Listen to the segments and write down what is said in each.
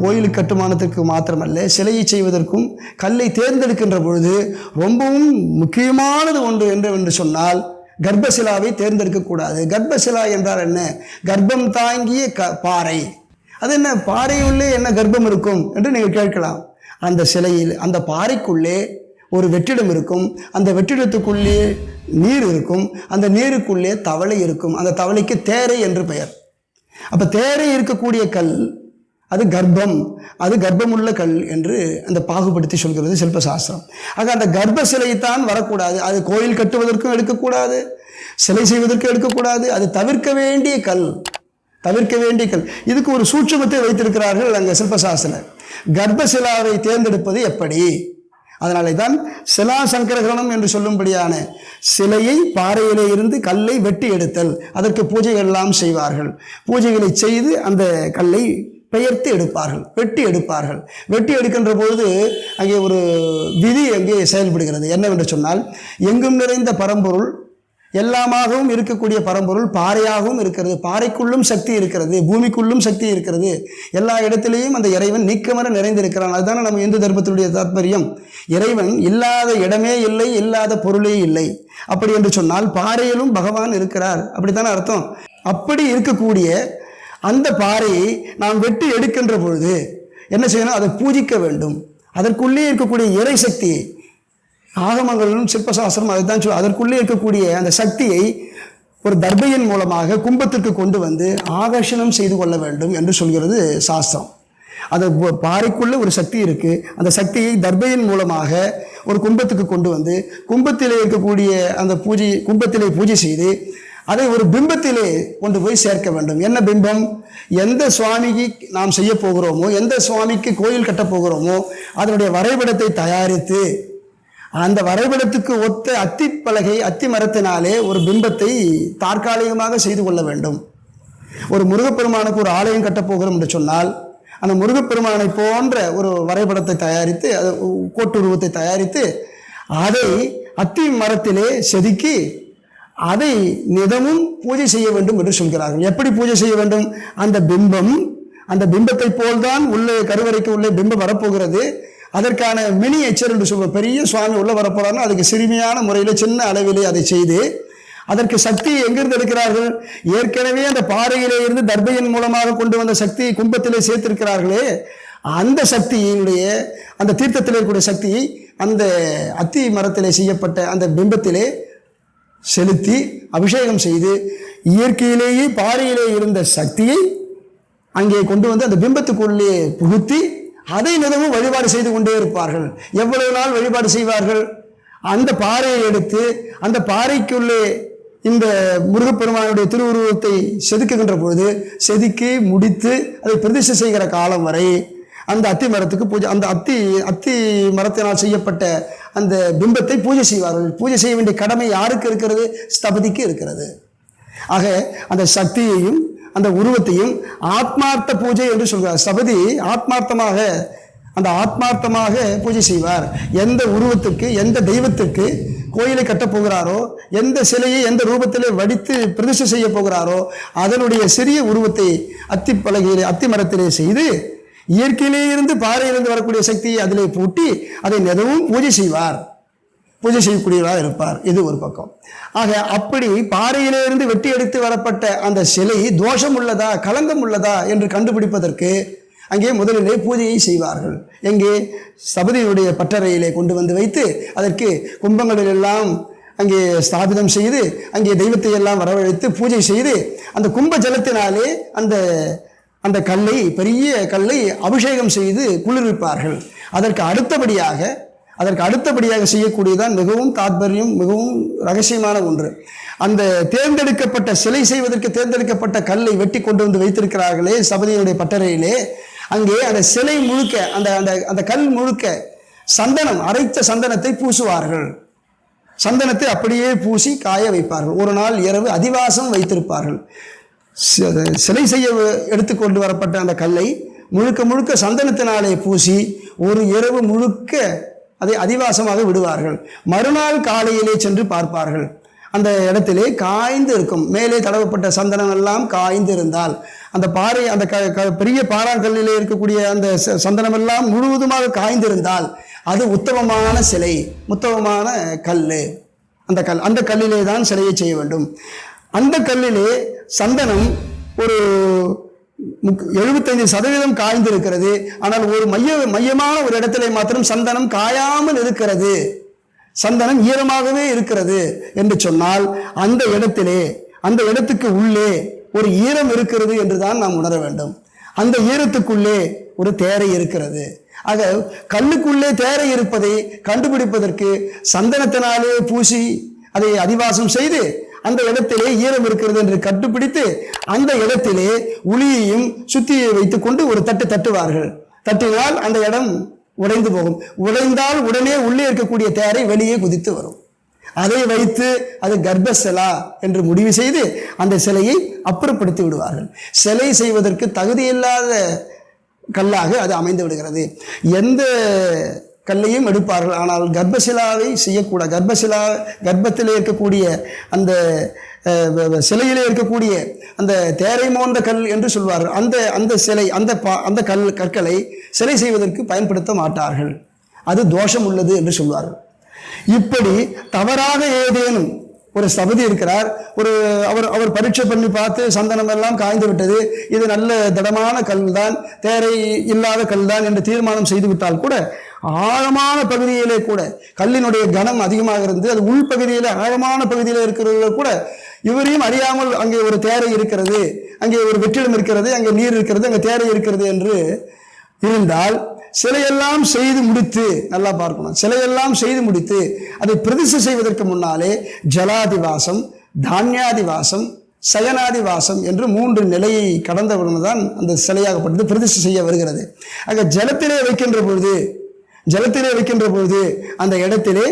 கோயில் கட்டுமானத்திற்கு மாத்திரமல்ல சிலையை செய்வதற்கும் கல்லை தேர்ந்தெடுக்கின்ற பொழுது ரொம்பவும் முக்கியமானது ஒன்று என்று என்று சொன்னால் கர்ப்பசிலாவை தேர்ந்தெடுக்கக்கூடாது கர்ப்பசிலா என்றால் என்ன? கர்ப்பம் தாங்கிய க பாறை. அது என்ன? பாறையுள்ளே என்ன கர்ப்பம் இருக்கும் என்று நீங்கள் கேட்கலாம். அந்த சிலையில் அந்த பாறைக்குள்ளே ஒரு வெற்றிடம் இருக்கும். அந்த வெற்றிடத்துக்குள்ளே நீர் இருக்கும். அந்த நீருக்குள்ளே தவளை இருக்கும். அந்த தவளைக்கு தேரை என்று பெயர். அப்போ தேரை இருக்கக்கூடிய கல் அது கர்ப்பம். அது கர்ப்பமுள்ள கல் என்று அந்த பாகுபடுத்தி சொல்கிறது சில்பசாஸ்திரம் ஆக அந்த கர்ப்ப சிலைத்தான் வரக்கூடாது. அது கோயில் கட்டுவதற்கும் எடுக்கக்கூடாது. சிலை செய்வதற்கும் எடுக்கக்கூடாது. அது தவிர்க்க வேண்டிய கல். தவிர்க்க வேண்டிய கல். இதுக்கு ஒரு சூட்சுமத்தை வைத்திருக்கிறார்கள் அங்கே சில்பசாஸ்திரம் கர்ப்பசிலாவை தேர்ந்தெடுப்பது எப்படி? அதனாலே தான் சிலா சங்கரகரணம் என்று சொல்லும்படியான சிலையை பாறையிலே இருந்து கல்லை வெட்டி எடுத்தல். அதற்கு பூஜைகள் எல்லாம் செய்வார்கள். பூஜைகளை செய்து அந்த கல்லை பெயர்த்து எடுப்பார்கள் வெட்டி எடுப்பார்கள். வெட்டி எடுக்கின்ற பொழுது அங்கே ஒரு விதி அங்கே செயல்படுகிறது. என்னவென்று சொன்னால் எங்கும் நிறைந்த பரம்பொருள் எல்லாமாகவும் இருக்கக்கூடிய பரம்பொருள் பாறையாகவும் இருக்கிறது. பாறைக்குள்ளும் சக்தி இருக்கிறது பூமிக்குள்ளும் சக்தி இருக்கிறது. எல்லா இடத்திலேயும் அந்த இறைவன் நீக்கமர நிறைந்திருக்கிறான். அதுதானே நம்ம இந்து தர்மத்தினுடைய தாத்பரியம் இறைவன் இல்லாத இடமே இல்லை இல்லாத பொருளே இல்லை. அப்படி என்று சொன்னால் பாறையிலும் பகவான் இருக்கிறார். அப்படித்தானே அர்த்தம்? அப்படி இருக்கக்கூடிய அந்த பாறையை நாம் வெட்டி எடுக்கின்ற பொழுது என்ன செய்யணும்? அதை பூஜிக்க வேண்டும். அதற்குள்ளே இருக்கக்கூடிய இறை சக்தியை ஆகமங்களும் சிற்பசாஸ்திரம் அதை தான் சொல் அதற்குள்ளே இருக்கக்கூடிய அந்த சக்தியை ஒரு தர்பையின் மூலமாக கும்பத்திற்கு கொண்டு வந்து ஆகர்ஷணம் செய்து கொள்ள வேண்டும் என்று சொல்கிறது சாஸ்திரம். அந்த பாறைக்குள்ளே ஒரு சக்தி இருக்குது அந்த சக்தியை தர்பையின் மூலமாக ஒரு கும்பத்துக்கு கொண்டு வந்து கும்பத்திலே இருக்கக்கூடிய அந்த பூஜை கும்பத்திலே பூஜை செய்து அதை ஒரு பிம்பத்திலே கொண்டு போய் சேர்க்க வேண்டும். என்ன பிம்பம்? எந்த சுவாமிக்கு நாம் செய்ய போகிறோமோ எந்த சுவாமிக்கு கோயில் கட்டப் போகிறோமோ அதனுடைய வரைபடத்தை தயாரித்து அந்த வரைபடத்துக்கு ஒத்த அத்தி பலகை அத்தி மரத்தினாலே ஒரு பிம்பத்தை தற்காலிகமாக செய்து கொள்ள வேண்டும். ஒரு முருகப்பெருமானுக்கு ஒரு ஆலயம் கட்டப்போகிறோம் என்று சொன்னால் அந்த முருகப்பெருமானை போன்ற ஒரு வரைபடத்தை தயாரித்து அது கோட்டுருவத்தை தயாரித்து அதை அத்தி மரத்திலே செதுக்கி அதை நிதமும் பூஜை செய்ய வேண்டும் என்று சொல்கிறார்கள். எப்படி பூஜை செய்ய வேண்டும்? அந்த பிம்பம் அந்த பிம்பத்தை போல்தான் உள்ளே கருவறைக்கு உள்ளே பிம்பம் வரப்போகிறது. அதற்கான மினி எச்சர் என்று சொல்வோம். பெரிய சுவாமி உள்ளே வரப்போறாருன்னா அதுக்கு சிறுமியான முறையில் சின்ன அளவிலே அதை செய்து அதற்கு சக்தியை எங்கிருந்து எடுக்கிறார்கள்? ஏற்கனவே அந்த பாறையிலே இருந்து தர்பையின் மூலமாக கொண்டு வந்த சக்தியை கும்பத்திலே சேர்த்திருக்கிறார்களே. அந்த சக்தியினுடைய அந்த தீர்த்தத்தில் இருக்கக்கூடிய சக்தியை அந்த அத்தி மரத்திலே செய்யப்பட்ட அந்த பிம்பத்திலே செலுத்தி அபிஷேகம் செய்து இயற்கையிலேயே பாறையிலே இருந்த சக்தியை அங்கே கொண்டு வந்து அந்த பிம்பத்துக்குள்ளே புகுத்தி அதை நிதமும் வழிபாடு செய்து கொண்டே இருப்பார்கள். எவ்வளவு நாள் வழிபாடு செய்வார்கள்? அந்த பாறையை எடுத்து அந்த பாறைக்குள்ளே இந்த முருகப்பெருமானுடைய திருவுருவத்தை செதுக்குகின்ற பொழுது செதுக்கி முடித்து அதை பிரதிஷ்டை செய்கிற காலம் வரை அந்த அத்தி மரத்துக்கு பூஜை அந்த அத்தி அத்தி மரத்தினால் செய்யப்பட்ட அந்த பிம்பத்தை பூஜை செய்வார்கள். பூஜை செய்ய வேண்டிய கடமை யாருக்கு இருக்கிறது? ஸ்தபதிக்கு இருக்கிறது. ஆக அந்த சக்தியையும் அந்த உருவத்தையும் ஆத்மார்த்த பூஜை என்று சொல்கிறார். ஸ்தபதி ஆத்மார்த்தமாக அந்த ஆத்மார்த்தமாக பூஜை செய்வார். எந்த உருவத்துக்கு எந்த தெய்வத்துக்கு கோயிலை கட்டப் போகிறாரோ எந்த சிலையை எந்த ரூபத்திலே வடித்து பிரதிஷ்டை செய்ய போகிறாரோ அதனுடைய சிறிய உருவத்தை அத்தி பலகையிலே அத்தி மரத்திலே செய்து இயற்கையிலே இருந்து பாறையிலிருந்து வரக்கூடிய சக்தியை அதிலே பூட்டி அதை நிதவும் பூஜை செய்வார். பூஜை செய்யக்கூடியவராக இருப்பார். இது ஒரு பக்கம். ஆக அப்படி பாறையிலிருந்து வெட்டி எடுத்து வரப்பட்ட அந்த சிலை தோஷம் உள்ளதா கலங்கம் உள்ளதா என்று கண்டுபிடிப்பதற்கு அங்கே முதலிலே பூஜையை செய்வார்கள். எங்கே? சபதியுடைய பட்டறையிலே கொண்டு வந்து வைத்து அதற்கு கும்பங்களிலெல்லாம் அங்கே ஸ்தாபிதம் செய்து அங்கே தெய்வத்தை எல்லாம் வரவழைத்து பூஜை செய்து அந்த கும்ப ஜலத்தினாலே அந்த அந்த கல்லை பெரிய கல்லை அபிஷேகம் செய்து குளிர்விப்பார்கள். அதற்கு அடுத்தபடியாக அதற்கு அடுத்தபடியாக செய்யக்கூடியதான் மிகவும் தாத்பரியம் மிகவும் ரகசியமான ஒன்று. அந்த தேர்ந்தெடுக்கப்பட்ட சிலை செய்வதற்கு தேர்ந்தெடுக்கப்பட்ட கல்லை வெட்டி கொண்டு வந்து வைத்திருக்கிறார்களே சபதியினுடைய பட்டறையிலே. அங்கே அந்த சிலை முழுக்க அந்த அந்த அந்த கல் முழுக்க சந்தனம் அரைத்த சந்தனத்தை பூசுவார்கள். சந்தனத்தை அப்படியே பூசி காய வைப்பார்கள். ஒரு நாள் இரவு அதிவாசம் வைத்திருப்பார்கள். சிலை செய்ய எடுத்துக்கொண்டு வரப்பட்ட அந்த கல்லை முழுக்க முழுக்க சந்தனத்தினாலே பூசி ஒரு இரவு முழுக்க அதை அதிவாசமாக விடுவார்கள். மறுநாள் காலையிலே சென்று பார்ப்பார்கள். அந்த இடத்திலே காய்ந்து இருக்கும். மேலே தடவப்பட்ட சந்தனம் எல்லாம் காய்ந்து இருந்தால் அந்த பாறை அந்த க க- பெரிய பாறாங்கல்லிலே இருக்கக்கூடிய அந்த ச- சந்தனம் எல்லாம் முழுவதுமாக காய்ந்திருந்தால் அது உத்தமமான சிலை உத்தமமான கல் அந்த கல் அந்த கல்லிலே தான் சிலையை செய்ய வேண்டும். அந்த கல்லிலே சந்தனம் ஒரு எழுபத்தைந்து சதவீதம் காய்ந்திருக்கிறது. ஆனால் ஒரு மைய மையமான ஒரு இடத்திலே மாத்திரம் சந்தனம் காயாமல் இருக்கிறது. சந்தனம் ஈரமாகவே இருக்கிறது என்று சொன்னால் அந்த இடத்திலே அந்த இடத்துக்கு உள்ளே ஒரு ஈரம் இருக்கிறது என்று தான் நாம் உணர வேண்டும். அந்த ஈரத்துக்குள்ளே ஒரு தேரை இருக்கிறது. ஆக கல்லுக்குள்ளே தேரை இருப்பதை கண்டுபிடிப்பதற்கு சந்தனத்தினாலே பூசி அதை அதிவாசம் செய்து அந்த இடத்திலே ஈரம் இருக்கிறது என்று கண்டுபிடித்து அந்த இடத்திலே உளியையும் சுத்தியை வைத்துக்கொண்டு ஒரு தட்டு தட்டுவார்கள். தட்டினால் அந்த இடம் உடைந்து போகும். உடைந்தால் உடனே உள்ளே இருக்கக்கூடிய தேரை வெளியே குதித்து வரும். அதை வைத்து அது கர்ப்பசிலா என்று முடிவு செய்து அந்த சிலையை அப்புறப்படுத்தி விடுவார்கள். சிலை செய்வதற்கு தகுதியில்லாத கல்லாக அது அமைந்து விடுகிறது. எந்த கல்லையும் எடுப்பார்கள். ஆனால் கர்ப்பசிலாவை செய்யக்கூடாது கர்ப்பசிலா கர்ப்பத்திலே இருக்கக்கூடிய அந்த சிலையிலே இருக்கக்கூடிய அந்த தேரை மோந்த கல் என்று சொல்வார்கள். அந்த அந்த சிலை அந்த பா அந்த கல் கற்களை சிலை செய்வதற்கு பயன்படுத்த மாட்டார்கள். அது தோஷம் உள்ளது என்று சொல்வார்கள். இப்படி தவறாக ஏதேனும் ஒரு சபதி இருக்கிறார். ஒரு அவர் அவர் பரீட்சை பண்ணி பார்த்து சந்தனம் எல்லாம் காய்ந்து விட்டது. இது நல்ல திடமான கல் தான் தேரை இல்லாத கல் தான் என்று தீர்மானம் செய்து விட்டால் கூட ஆழமான பகுதியிலே கூட கல்லினுடைய கனம் அதிகமாக இருந்து அது உள்பகுதியிலே ஆழமான பகுதியில் இருக்கிறவங்க கூட இவரையும் அறியாமல் அங்கே ஒரு தேரை இருக்கிறது அங்கே ஒரு வெற்றிடம் இருக்கிறது அங்கே நீர் இருக்கிறது அங்கே தேரை இருக்கிறது என்று இருந்தால் சிலையெல்லாம் செய்து முடித்து நல்லா பார்க்கணும் சிலையெல்லாம் செய்து முடித்து அதை பிரதிஷ்டை செய்வதற்கு முன்னாலே ஜலாதிவாசம் தானியாதிவாசம் சயனாதிவாசம் என்று மூன்று நிலையை கடந்தவுடன் தான் அந்த சிலையாகப்பட்டது பிரதிஷ்டை செய்ய வருகிறது. அங்கே ஜலத்திலே வைக்கின்ற பொழுது ஜலத்திலே வைக்கின்ற பொழுது அந்த இடத்திலே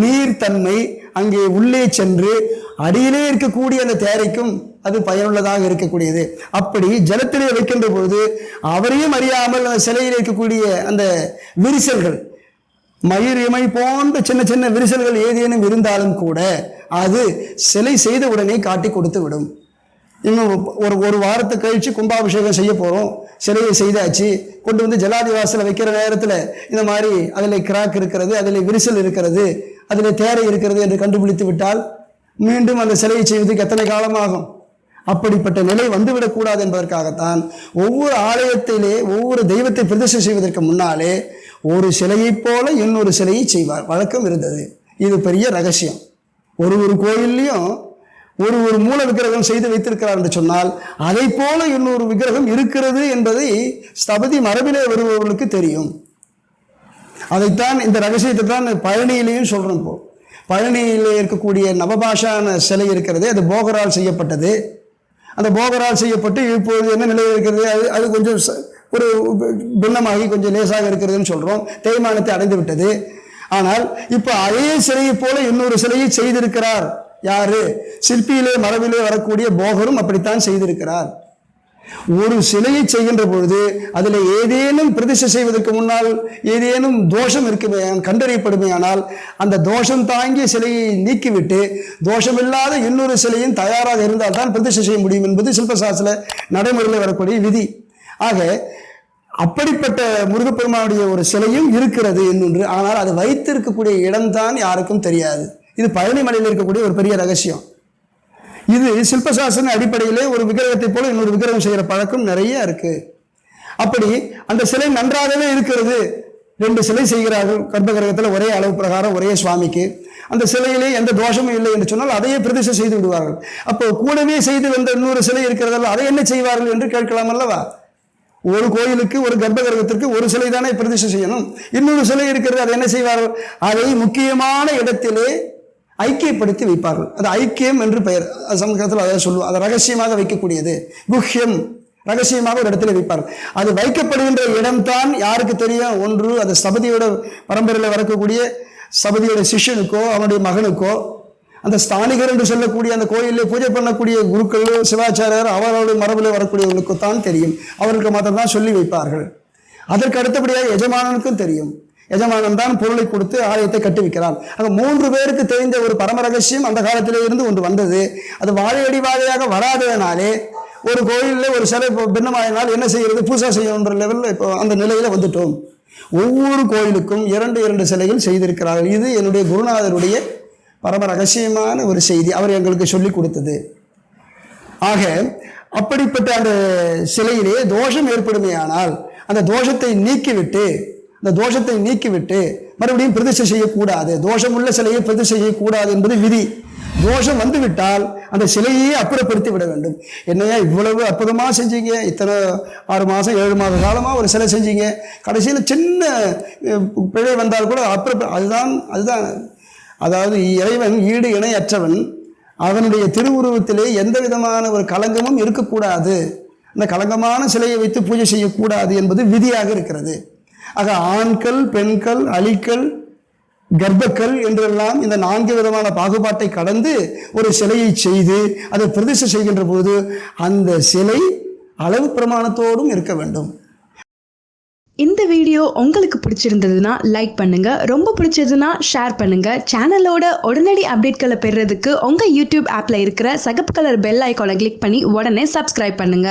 நீர்த்தன்மை அங்கே உள்ளே சென்று அடியிலே இருக்கக்கூடிய அந்த தேரைக்கும் அது பயனுள்ளதாக இருக்கக்கூடியது. அப்படி ஜலத்திலே வைக்கின்ற பொழுது அவரையும் அறியாமல் அந்த சிலையில் இருக்கக்கூடிய அந்த விரிசல்கள் மயிர் இமை போன்ற சின்ன சின்ன விரிசல்கள் ஏதேனும் இருந்தாலும் கூட அது சிலை செய்த உடனே காட்டி கொடுத்து விடும். இன்னும் ஒரு ஒரு வாரத்தை கழித்து கும்பாபிஷேகம் செய்ய போகிறோம் சிலையை செய்தாச்சு. கொண்டு வந்து ஜலாதிவாசல வைக்கிற நேரத்தில் இந்த மாதிரி அதில் கிராக் இருக்கிறது அதில் விரிசல் இருக்கிறது அதில் தேரை இருக்கிறது என்று கண்டுபிடித்து விட்டால் மீண்டும் அந்த சிலையை செய்வதற்கு எத்தனை காலமாகும்? அப்படிப்பட்ட நிலை வந்துவிடக்கூடாது என்பதற்காகத்தான் ஒவ்வொரு ஆலயத்திலே ஒவ்வொரு தெய்வத்தை பிரதிஷ்டை செய்வதற்கு முன்னாலே ஒரு சிலையைப் போல இன்னொரு சிலையை செய்வார். வழக்கம் இருந்தது. இது பெரிய ரகசியம். ஒரு ஒரு கோயில்லையும் ஒரு ஒரு மூல விக்கிரகம் செய்து வைத்திருக்கிறார் என்று சொன்னால் அதை போல இன்னொரு விக்கிரகம் இருக்கிறது என்பதை ஸ்தபதி மரபிலே வருபவர்களுக்கு தெரியும். அதைத்தான் இந்த ரகசியத்தை தான் பழனியிலையும் சொல்கிறோம் இப்போ. பழனியிலே இருக்கக்கூடிய நவபாஷான சிலை இருக்கிறது அது போகரால் செய்யப்பட்டது. அந்த போகரால் செய்யப்பட்டு இப்போது என்ன நிலையில் இருக்கிறது? அது அது கொஞ்சம் ஒரு பின்னமாகி கொஞ்சம் லேசாக இருக்கிறதுன்னு சொல்கிறோம் தேய்மானத்தை அடைந்து விட்டது ஆனால் இப்போ அதே சிலையை போல இன்னொரு சிலையை செய்திருக்கிறார். யாரு? சிற்பியிலே மரபிலே வரக்கூடிய போகரும் அப்படித்தான் செய்திருக்கிறார். ஒரு சிலையை செய்கின்ற பொழுது அதில் ஏதேனும் பிரதிஷ்டை செய்வதற்கு முன்னால் ஏதேனும் தோஷம் இருக்குமே கண்டறியப்படுமையானால் அந்த தோஷம் தாங்கிய சிலையை நீக்கிவிட்டு தோஷமில்லாத இன்னொரு சிலையும் தயாராக இருந்தால் தான் பிரதிஷ்டை செய்ய முடியும் என்பது சில்பசாஸ்திர நடைமுறையில் வரக்கூடிய விதி. ஆக அப்படிப்பட்ட முருகப்பெருமானுடைய ஒரு சிலையும் இருக்கிறது என்னொன்று ஆனால் அது வைத்திருக்கக்கூடிய இடம்தான் யாருக்கும் தெரியாது. இது பழனி மலையில் இருக்கக்கூடிய ஒரு பெரிய ரகசியம். இது சில்பசாசன அடிப்படையிலே ஒரு விக்கிரகத்தை போல இன்னொரு விக்கிரகம் செய்கிற பழக்கம் நிறைய இருக்கு. அப்படி அந்த சிலை நன்றாகவே இருக்கிறது. ரெண்டு சிலை செய்கிறார்கள். கர்ப்பகிரகத்தில் ஒரே அளவு பிரகாரம் ஒரே சுவாமிக்கு. அந்த சிலையிலே எந்த தோஷமும் இல்லை என்று சொன்னால் அதையே பிரதிஷ்டை செய்து விடுவார்கள். அப்போ கூடவே செய்து வந்த இன்னொரு சிலை இருக்கிறதல்ல அதை என்ன செய்வார்கள் என்று கேட்கலாம் அல்லவா? ஒரு கோயிலுக்கு ஒரு கர்ப்பகிரகத்திற்கு ஒரு சிலை தானே பிரதிஷ்டை செய்யணும். இன்னொரு சிலை இருக்கிறது அதை என்ன செய்வார்கள்? அதை முக்கியமான இடத்திலே ஐக்கியப்படுத்தி வைப்பார்கள். அது ஐக்கியம் என்று பெயர். சமூகத்தில் சமஸ்கிருதத்தில் அதை சொல்லுவோம் அதை ரகசியமாக வைக்கக்கூடியது. குஹ்யம். ரகசியமாக ஒரு இடத்துல வைப்பார். அது வைக்கப்படுகின்ற இடம்தான் யாருக்கு தெரியும்? ஒன்று அது சபதியோட பரம்பரையில் வரக்கூடிய சபதியோட சிஷ்யனுக்கோ அவனுடைய மகனுக்கோ. அந்த ஸ்தானிகர் என்று சொல்லக்கூடிய அந்த கோயிலில் பூஜை பண்ணக்கூடிய குருக்கள் சிவாச்சாரியர் அவர்களுடைய மரபில் வரக்கூடியவர்களுக்கு தான் தெரியும். அவர்களுக்கு மாத்திரம் தான் சொல்லி வைப்பார்கள். அதற்கு அடுத்தபடியாக எஜமானனுக்கும் தெரியும். எஜமானன் தான் பொருளை கொடுத்து ஆலயத்தை கட்டுவிக்கிறான் ஆக மூன்று பேருக்கு தெரிந்த ஒரு பரம ரகசியம் அந்த காலத்திலே இருந்து ஒன்று வந்தது. அது வாழையடி வாழையாக வராததுனாலே ஒரு கோயிலில் ஒரு சிலை இப்போ பின்னமாயினால் என்ன செய்கிறது? பூசா செய்யணுன்ற லெவலில் இப்போ அந்த நிலையில் வந்துட்டோம். ஒவ்வொரு கோயிலுக்கும் இரண்டு இரண்டு சிலைகள் செய்திருக்கிறார்கள். இது என்னுடைய குருநாதருடைய பரம ரகசியமான ஒரு செய்தி. அவர் எங்களுக்கு சொல்லி கொடுத்தது. ஆக அப்படிப்பட்ட அந்த சிலையிலே தோஷம் ஏற்படுமேயானால் அந்த தோஷத்தை நீக்கிவிட்டு இந்த தோஷத்தை நீக்கிவிட்டு மறுபடியும் பிரதிஷ்டை செய்யக்கூடாது. தோஷமுள்ள சிலையை பிரதிஷ்டை செய்யக்கூடாது என்பது விதி. தோஷம் வந்துவிட்டால் அந்த சிலையே அப்புறப்படுத்தி விட வேண்டும். என்னையா இவ்வளவு அற்புதமாக செஞ்சீங்க? இத்தனை ஆறு மாதம் ஏழு மாத காலமாக ஒரு சிலை செஞ்சீங்க? கடைசியில் சின்ன பிழை வந்தால் கூட அப்புறம் அதுதான் அதுதான். அதாவது இறைவன் ஈடு இணையற்றவன். அவனுடைய திருவுருவத்திலே எந்த விதமான ஒரு களங்கமும் இருக்கக்கூடாது. அந்த களங்கமான சிலையை வைத்து பூஜை செய்யக்கூடாது என்பது விதியாக இருக்கிறது. ஆக ஆண்கள் பெண்கள் அலிக்கள் கர்ப்பக்கள் என்றெல்லாம் இந்த நான்கு விதமான பாகுபாட்டை கடந்து ஒரு சிலையை செய்து அதை பிரதிஷ்டை செய்கின்ற போது அந்த சிலை அளவு பிரமாணத்தோடும் இருக்க வேண்டும். இந்த வீடியோ உங்களுக்கு பிடிச்சிருந்ததுன்னா லைக் பண்ணுங்க. ரொம்ப பிடிச்சதுன்னா ஷேர் பண்ணுங்க. சேனலோட உடனடி அப்டேட்களை பெறுறதுக்கு உங்க யூடியூப் ஆப்ல இருக்கிற சகப்பு கலர் பெல் ஐக்கானை கிளிக் பண்ணி உடனே சப்ஸ்கிரைப் பண்ணுங்க.